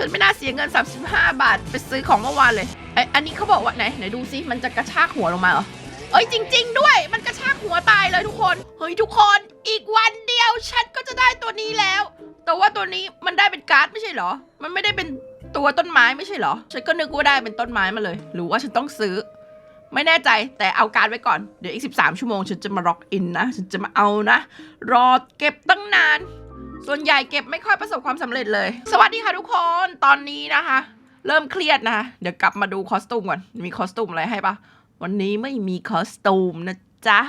ฉันไม่น่าเสียเงิน 35 บาท ไปซื้อของเมื่อวานเลยไออันนี้เขาบอกว่าไหนไหนดูซิมันจะกระชากหัวลงมาเหรอเอ้ยจริง ๆ ด้วย มันกระชากหัวตายเลยทุกคนเฮ้ยทุกคนอีกวันเดียวฉันก็จะได้ตัวนี้แล้ว แต่ว่าตัวนี้มันได้เป็นการ์ดไม่ใช่เหรอ มันไม่ได้เป็นตัวต้นไม้ไม่ใช่เหรอ ฉันก็นึกว่าได้เป็นต้นไม้มาเลย หรือว่าฉันต้องซื้อ ไม่แน่ใจแต่เอาการไว้ก่อน เดี๋ยวอีก 13 ชั่วโมง ฉันจะมาล็อกอินนะ ฉันจะมาเอานะ รอเก็บตั้งนาน ส่วนใหญ่เก็บไม่ค่อยประสบความสำเร็จเลย สวัสดีค่ะทุกคนตอนนี้นะคะ เริ่มเครียดนะะเดี๋ยวกลับมาดูคอสตูมก่อนมีคอสตูมอะไรให้ปะวันนี้ไม่มีคอสตูมนะจ๊ะ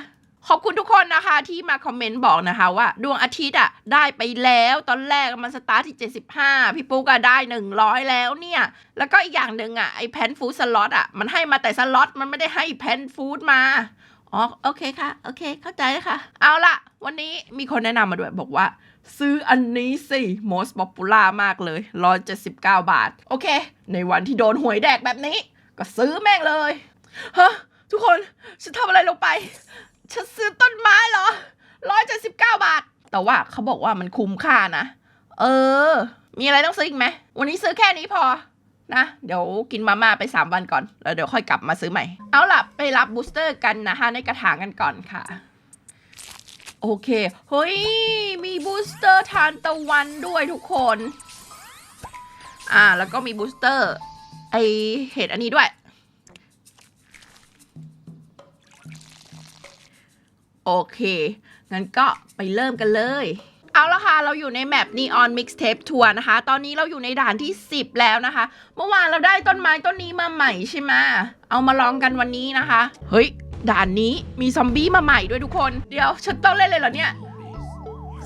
ขอบคุณทุกคนนะคะที่มาคอมเมนต์บอกนะคะว่า ดวงอาทิตย์อะได้ไปแล้วตอนแรกมันสตาร์ทที่ 75 พี่ปุ๊กอะได้ 100 แล้วเนี่ย แล้วก็อีกอย่างหนึ่งอะไอแพนฟูดสล็อตอะมันให้มาแต่สล็อตมันไม่ได้ให้แพนฟูดมาอ๋อโอเคค่ะ โอเค เข้าใจแล้วค่ะเอาละวันนี้มีคนแนะนำมาด้วยบอกว่า ซื้ออันนี้สิ most popular มากเลย 179 บาท โอเค ในวันที่โดนหวยแดกแบบนี้ ก็ซื้อแม่งเลย ฮะ ทุกคน ฉันทำอะไรลงไป ฉันซื้อต้นไม้เหรอ 179 บาท แต่ว่าเขาบอกว่ามันคุ้มค่านะ เออ มีอะไรต้องซื้ออีกไหม วันนี้ซื้อแค่นี้พอนะเดี๋ยวกินมาม่าไป 3 วันก่อน แล้วเดี๋ยวค่อยกลับมาซื้อใหม่ เอาล่ะ ไปรับบูสเตอร์กันนะคะในกระถางกันก่อนค่ะ โอเค เฮ้ย มีบูสเตอร์ทานตะวันด้วยทุกคน อ่า แล้วก็มีบูสเตอร์ ไอเห็ดอันนี้ด้วย โอเค งั้นก็ไปเริ่มกันเลย เอาละค่ะ เราอยู่ในแมป Neon Mixtape Tour นะคะ ตอนนี้เราอยู่ในด่านที่ 10 แล้วนะคะ เมื่อวานเราได้ต้นไม้ต้นนี้มาใหม่ใช่ไหม เอามาลองกันวันนี้นะคะ เฮ้ย ด่านนี้มีซอมบี้มาใหม่ด้วยทุกคน เดี๋ยวฉันต้องเล่นเลยเหรอเนี่ย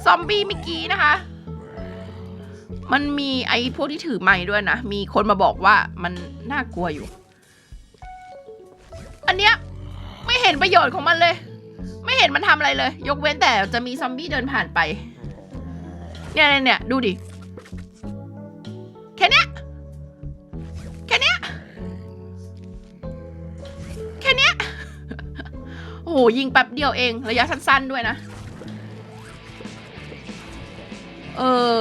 ซอมบี้เมื่อกี้นะคะ มันมีไอ้พวกที่ถือไม้ด้วยนะ มีคนมาบอกว่ามันน่ากลัวอยู่ อันเนี้ยไม่เห็นประโยชน์ของมันเลย ไม่เห็นมันทำอะไรเลย ยกเว้นแต่จะมีซอมบี้เดินผ่านไป เนี่ยเนี่ยเนี่ยดูดิ หยิงแป๊บเดียวเอง ระยะสั้นๆด้วยนะ เออ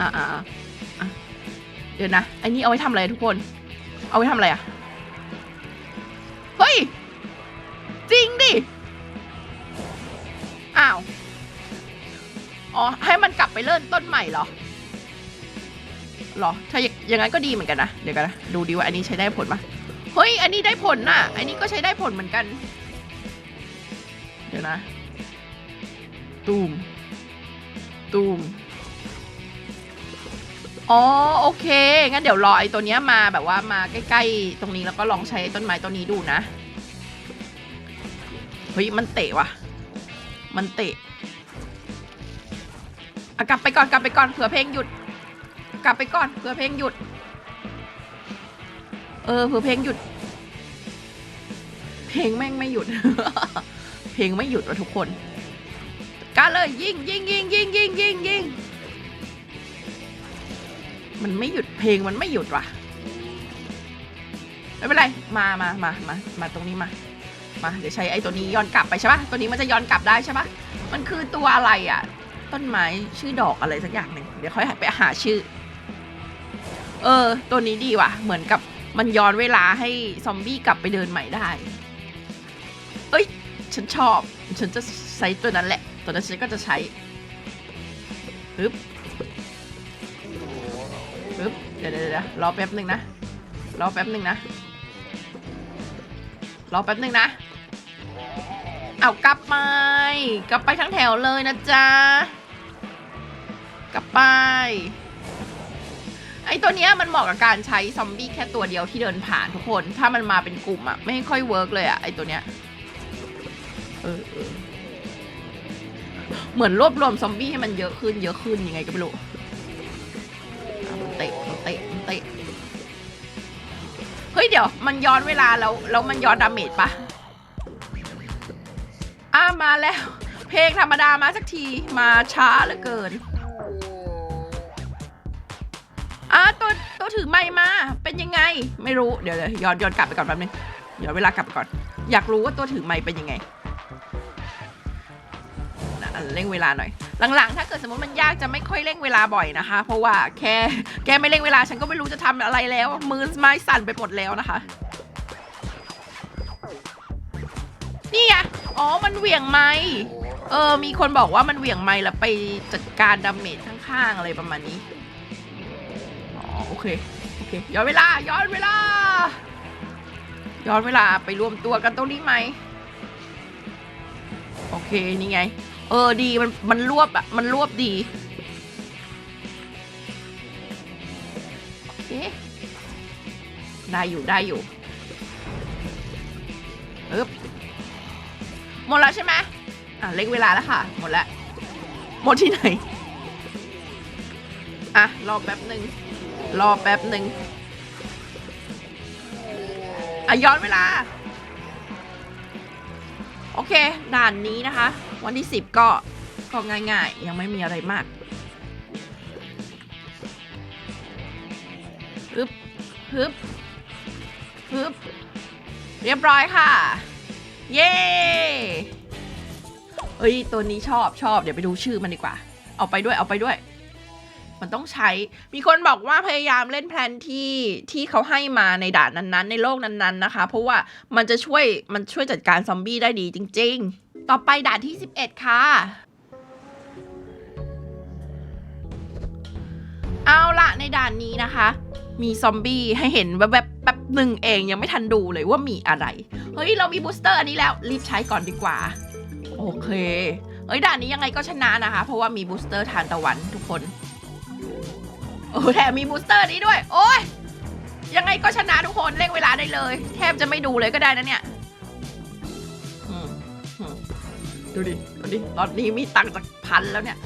อะอะอะอะเดี๋ยวนะไอ้นี่เอาไว้ทำอะไรทุกคน เอาไว้ทำอะไรอะเฮ้ย จริงดิ อ้าว อ๋อ ให้มันกลับไปเริ่มต้นใหม่เหรอเหรอ ถ้าย่างอย่างนั้นก็ดีเหมือนกันนะ เดี๋ยวกันนะ ดูดีว่าอันนี้ใช้ได้ผลปะ เฮ้ย อันนี้ได้ผลน่ะ อันนี้ก็ใช้ได้ผลเหมือนกัน เดี๋ยวนะ ตูม ตูม อ๋อ โอเค งั้นเดี๋ยวรอไอ้ตัวเนี้ยมาแบบว่ามาใกล้ๆ ตรงนี้แล้วก็ลองใช้ต้นไม้ต้นนี้ดูนะ เฮ้ย มันเตะว่ะ มันเตะอะกลับไปก่อนกลับไปก่อนเผื่อเพลงหยุด กลับไปก่อนเผื่อเพลงหยุด เออเผื่อเพลงหยุด เพลงแม่งไม่หยุด เพลงไม่หยุดว่ะทุกคนก้าเลยยิงยิงยิงยิงยิงยิงยิงมันไม่หยุดเพลงมันไม่หยุดว่ะไม่เป็นไร มามามามามาตรงนี้มา มา เดี๋ยวใช้ไอ้ตัวนี้ย้อนกลับไปใช่ปะตัวนี้มันจะย้อนกลับได้ใช่ปะมันคือตัวอะไรอะ ต้นไม้ชื่อดอกอะไรสักอย่างหนึ่งเดี๋ยวค่อยไปหาชื่อ เออ ตัวนี้ดีว่ะ เหมือนกับ มันย้อนเวลาให้ซอมบี้กลับไปเดินใหม่ได้ เอ้ย ฉันชอบ ฉันจะใช้ตัวนั้นแหละ ตัวนั้นฉันก็จะใช้ปึ๊บปึ๊บ เดี๋ยวเดี๋ยวรอแป๊บหนึ่งนะ รอแป๊บหนึ่งนะ รอแป๊บหนึ่งนะ เอากลับไป กลับไปทั้งแถวเลยนะจ๊ะ กลับไป อตัวเนี้ยมันเหมาะกับการใช้ซอมบี้แค่ตัวเดียวที่เดินผ่านทุกคน ถ้ามันมาเป็นกลุ่มอะไม่ค่อยเวิร์กเลยอะไอตัวเนี้ยเออเออเหมือนรวบรวมซอมบี้ให้มันเยอะขึ้นเยอะขึ้นยังไงก็ไม่รู้อะมันเตะมันเตะมันเตะเฮ้ยเดี๋ยว มันย้อนเวลาแล้วแล้วมันย้อนดาเมจปะอ้ามาแล้ว เพลงธรรมดามาสักทีมาช้าเหลือเกินาตัวถือไม้มา เป็นยังไง ไม่รู้เดี๋ยวเดี๋ยวย้อนย้อนกลับไปก่อนแป๊บนึงเดี๋ยวเวลากลับไปก่อน อยากรู้ว่าตัวถือไม้เป็นยังไงนะเร่งเวลาหน่อย หลังๆ ถ้าเกิดสมมติมันยากจะไม่ค่อยเร่งเวลาบ่อยนะคะ เพราะว่าแค่แกไม่เร่งเวลาฉันก็ไม่รู้จะทำอะไรแล้ว มือไม้สั่นไปหมดแล้วนะคะ นี่ไง อ๋อ มันเหวี่ยงไม้เออ มีคนบอกว่ามันเหวี่ยงไม้แล้วไปจัดการดาเมจข้างๆอะไรประมาณนี้ โอเค โอเค ย้อนเวลา ย้อนเวลา ย้อนเวลาไปรวมตัวกันตรงนี้ไหม โอเค นี่ไง เออ ดี มัน มันรวบอะมันรวบดี โอเค ได้อยู่ ได้อยู่ปึ๊บหมดแล้วใช่ไหมอะ เล็กเวลาแล้วค่ะ หมดแล้ว หมดที่ไหน อะ รอแป๊บหนึ่ง รอแป๊บหนึ่งอะย้อนเวลา โอเค ด่านนี้นะคะ วันที่10ก็ก็ง่ายๆ ยังไม่มีอะไรมากฮึบฮึบฮึบเรียบร้อยค่ะ เย้เอ้ย ตัวนี้ชอบชอบ เดี๋ยวไปดูชื่อมันดีกว่า เอาไปด้วย เอาไปด้วย มันต้องใช้ มีคนบอกว่าพยายามเล่นแพลนที่ที่เขาให้มาในด่านนั้นๆ ในโลกนั้นๆนะคะ เพราะว่ามันจะช่วยมันช่วยจัดการซอมบี้ได้ดีจริง ๆ ต่อไปด่านที่ 11 ค่ะ เอาละในด่านนี้นะคะ มีซอมบี้ให้เห็นแวบๆแป๊บหนึ่งเองยังไม่ทันดูเลยว่ามีอะไร เฮ้ย เรามีบูสเตอร์อันนี้แล้ว รีบใช้ก่อนดีกว่า โอเคเฮ้ยด่านนี้ยังไงก็ชนะนะคะ เพราะว่ามีบูสเตอร์ทานตะวันทุกคน โอ้แถมมีบูสเตอร์นี้ด้วย โอ้ยยังไงก็ชนะทุกคนเร่งเวลาได้เลย แทบจะไม่ดูเลยก็ได้นะเนี่ยอืมอืมดูดิดูดิตอนนี้มีตังค์จากพันแล้วเนี่ย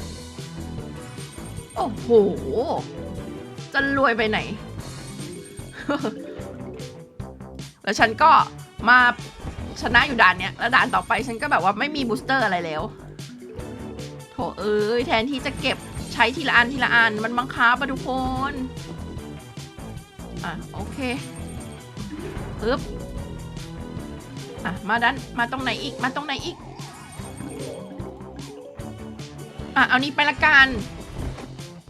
โอ้โห จะรวยไปไหน แล้วฉันก็มาชนะอยู่ด่านเนี้ยแล้วด่านต่อไปฉันก็แบบว่าไม่มีบูสเตอร์อะไรแล้ว โถเอ้ยแทนที่จะเก็บ ใช้ทีละอันทีละอันมันบังคับอะทุกคน อะโอเคปึ๊บอะมาด้านมาตรงไหนอีกมาตรงไหนอีก อะเอานี้ไปละกัน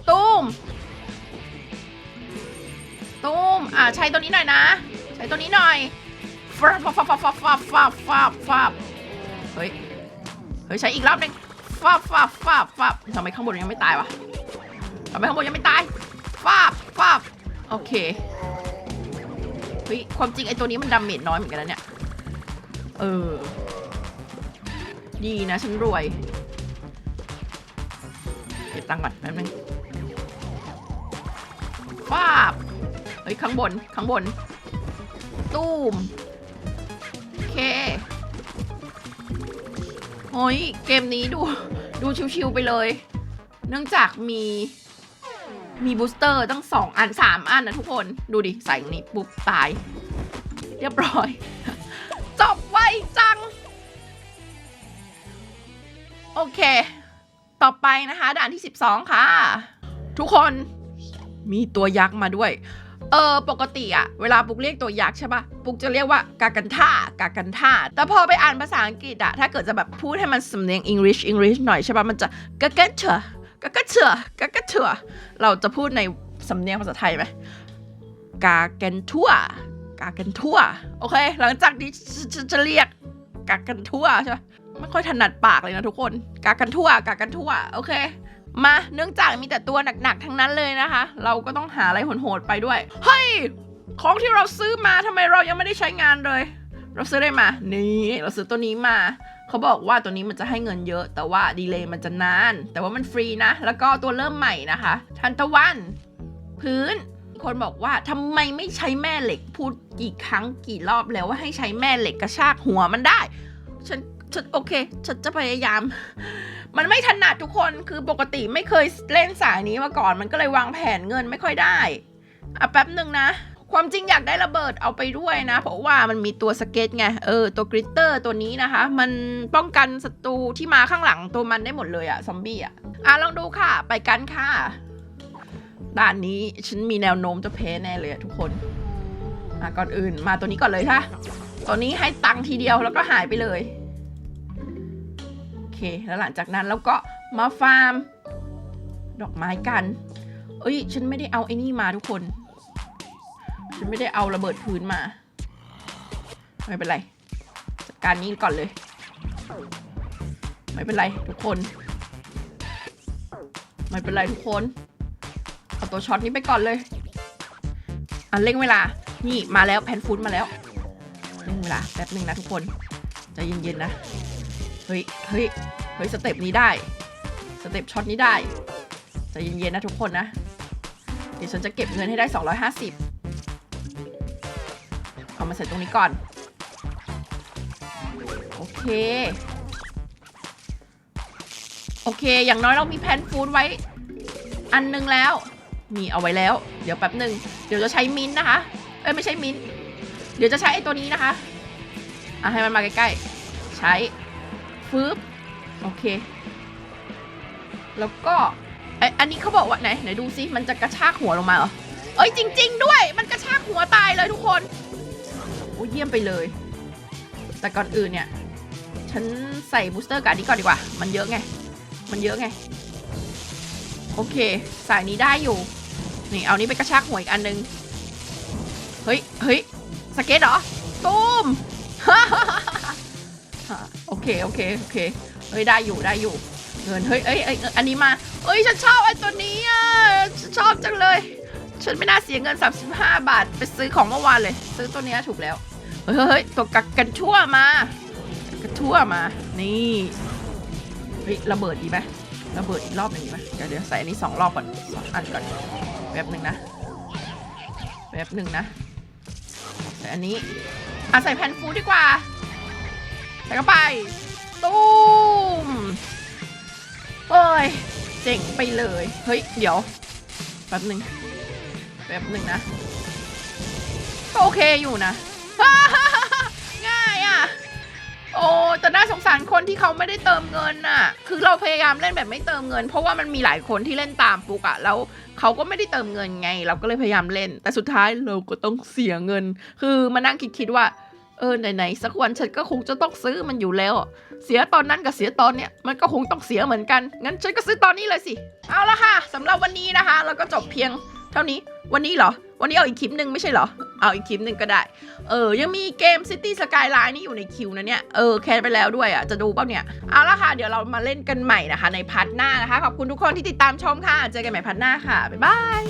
ตุ้มตุ้มอะใช้ตัวนี้หน่อยนะ ใช้ตัวนี้หน่อยฟับฟับฟับฟับฟับฟับฟับเฮ้ยเฮ้ยใช้อีกรอบหนึ่ง ฟับฟับฟับฟับทำไมข้างบนยังไม่ตายวะทำไมข้างบนยังไม่ตายฟับฟับโอเคเฮ้ยความจริงไอ้ตัวนี้มันดาเมจน้อยเหมือนกันนะเนี่ย เออ ดีนะฉันรวย เก็บตังค์ก่อนแป๊บนึงฟาบเฮ้ยข้างบนข้างบน ตูมโอเค โอ้ยเกมนี้ดู ดูชิวๆไปเลย เนื่องจากมีมีบูสเตอร์ตั้งสองอันสามอันนะทุกคนดูดิ ใส่ตรงนี้ปุ๊บ ตาย เรียบร้อย จบไวจัง โอเค ต่อไปนะคะ ด่านที่ 12 ค่ะ ทุกคน มีตัวยักษ์มาด้วย เออปกติอะเวลาปุกเรียกตัวยักษ์ใช่ปะปุกจะเรียกว่ากากันท่ากากันท่าแต่พอไปอ่านภาษาอังกฤษอะถ้าเกิดจะแบบพูดให้มันสำเนียง English English หน่อยใช่ปะมันจะกากันเถอะกากันเถอะกากันเถอะเราจะพูดในสำเนียงภาษาไทยไหมกากันทั่วกากันทั่ว โอเค หลังจากนี้จะจะจะเรียกกากันทั่วใช่ปะไม่ค่อยถนัดปากเลยนะทุกคน กากันทั่ว กากันทั่ว โอเค มาเนื่องจากมีแต่ตัวหนักๆทั้งนั้นเลยนะคะ เราก็ต้องหาอะไรโหดๆไปด้วยเฮ้ยของที่เราซื้อมาทำไมเรายังไม่ได้ใช้งานเลย เราซื้อได้มา นี่เราซื้อตัวนี้มาเขาบอกว่าตัวนี้มันจะให้เงินเยอะ แต่ว่าดีเลย์มันจะนาน แต่ว่ามันฟรีนะ แล้วก็ตัวเริ่มใหม่นะคะ ทันตะวัน พื้น คนบอกว่าทำไมไม่ใช้แม่เหล็กพูดกี่ครั้งกี่รอบแล้วว่าให้ใช้แม่เหล็กกระชากหัวมันได้ ฉันฉันโอเค ฉันจะพยายาม มันไม่ถนัดทุกคนคือปกติไม่เคยเล่นสายนี้มาก่อน มันก็เลยวางแผนเงินไม่ค่อยได้อะแป๊บหนึ่งนะ ความจริงอยากได้ระเบิดเอาไปด้วยนะ เพราะว่ามันมีตัวสเก็ตไงเออตัวกริตเตอร์ตัวนี้นะคะ มันป้องกันศัตรูที่มาข้างหลังตัวมันได้หมดเลยอะซอมบี้อะอะลองดูค่ะ ไปกันค่ะด่านนี้ฉันมีแนวโน้มจะแพ้แน่เลยอะทุกคนอะก่อนอื่นมาตัวนี้ก่อนเลยค่ะตัวนี้ให้ตังค์ทีเดียวแล้วก็หายไปเลย เค แล้วหลังจากนั้นเราก็มาฟาร์ม ดอกไม้กัน เอ้ย ฉันไม่ได้เอาไอ้นี่มาทุกคน ฉันไม่ได้เอาระเบิดพื้นมา ไม่เป็นไรจัดการนี้ก่อนเลย ไม่เป็นไรทุกคน ไม่เป็นไรทุกคน เอาตัวช็อตนี้ไปก่อนเลยอะเร่งเวลา นี่มาแล้วแพนฟูดมาแล้วเร่งเวลาแป๊บหนึ่งนะทุกคนใจเย็นๆนะ เฮ้ย เฮ้ย เฮ้ย สเต็ปนี้ได้ สเต็ปช็อตนี้ได้ใจเย็นๆนะทุกคนนะ เดี๋ยวฉันจะเก็บเงินให้ได้ 250 เอามาใส่ตรงนี้ก่อน โอเค โอเค อย่างน้อยเรามีแพนฟูดไว้ อันหนึงแล้ว มีเอาไว้แล้ว เดี๋ยวแป๊บหนึ่ง เดี๋ยวจะใช้มิ้นท์นะคะ เอ้ย ไม่ใช่มิ้นท์เดี๋ยวจะใช้ไอ้ตัวนี้นะคะ อะให้มันมาใกล้ๆ ใช้ ฟืบโอเค แล้วก็ไอยอันนี้เขาบอกว่าไหนไหนดูซิมันจะกระชากหัวลงมาเหรอเอ้ยจริง ๆ ด้วย มันกระชากหัวตายเลยทุกคนโอ้ยเยี่ยมไปเลย แต่ก่อนอื่นเนี่ย ฉันใส่บูสเตอร์การ์ดนี้ก่อนดีกว่า มันเยอะไง มันเยอะไง โอเค สายนี้ได้อยู่ นี่เอานี้ไปกระชากหัวอีกอันนึง เฮ้ยเฮ้ยสเก็ตเหรอ ตูม เคโอเคโอเคเฮ้ยได้อยู่ได้อยู่ เงินเฮ้ยเอ้ยเอ้ยอันนี้มาเอ้ยฉันชอบไอ้ตัวนี้อะชอบจังเลย ฉันไม่น่าเสียเงิน 35 บาท ไปซื้อของเมื่อวานเลย ซื้อตัวเนี้ยถูกแล้วเฮ้ยเฮ้ยตัวกักกันชั่วมากันชั่วมานี่เฮ้ยระเบิดดีไหมระเบิดอีกรอบหนึ่งดีไหมเดี๋ยวเดี๋ยวใส่อันนี้สองรอบก่อนสองอันก่อนแป๊บหนึ่งนะแป๊บหนึ่งนะใส่อันนี้อะใส่แผ่นฟูดีกว่า ใส่เข้าไป ตูมเอ้ย เจ๋งไปเลย เฮ้ย เดี๋ยว แป๊บหนึ่งแป๊บหนึ่งนะก็โอเคอยู่นะ ง่ายอะ โอ้แต่น่าสงสารคนที่เขาไม่ได้เติมเงินน่ะ คือเราพยายามเล่นแบบไม่เติมเงิน เพราะว่ามันมีหลายคนที่เล่นตามปุกอะแล้วเขาก็ไม่ได้เติมเงินไง เราก็เลยพยายามเล่น แต่สุดท้ายเราก็ต้องเสียเงิน คือมานั่งคิดคิดว่า เออไหนๆสักวันฉันก็คงจะต้องซื้อมันอยู่แล้วอะเสียตอนนั้นกับเสียตอนเนี้ยมันก็คงต้องเสียเหมือนกัน งั้นฉันก็ซื้อตอนนี้เลยสิ เอาละค่ะสำหรับวันนี้นะคะ เราก็จบเพียงเท่านี้ วันนี้เหรอ วันนี้เอาอีกคลิปหนึ่งไม่ใช่เหรอ เอาอีกคลิปหนึ่งก็ได้ เออ ยังมีเกม City Skyline นี่อยู่ในคิวนะเนี่ย เออ แคนไปแล้วด้วยอะ จะดูเปล่าเนี่ย เอาละค่ะ เดี๋ยวเรามาเล่นกันใหม่นะคะ ในพาร์ทหน้านะคะ ขอบคุณทุกคนที่ติดตามชมค่ะ เจอกันใหม่พาร์ทหน้าค่ะ บ๊ายบาย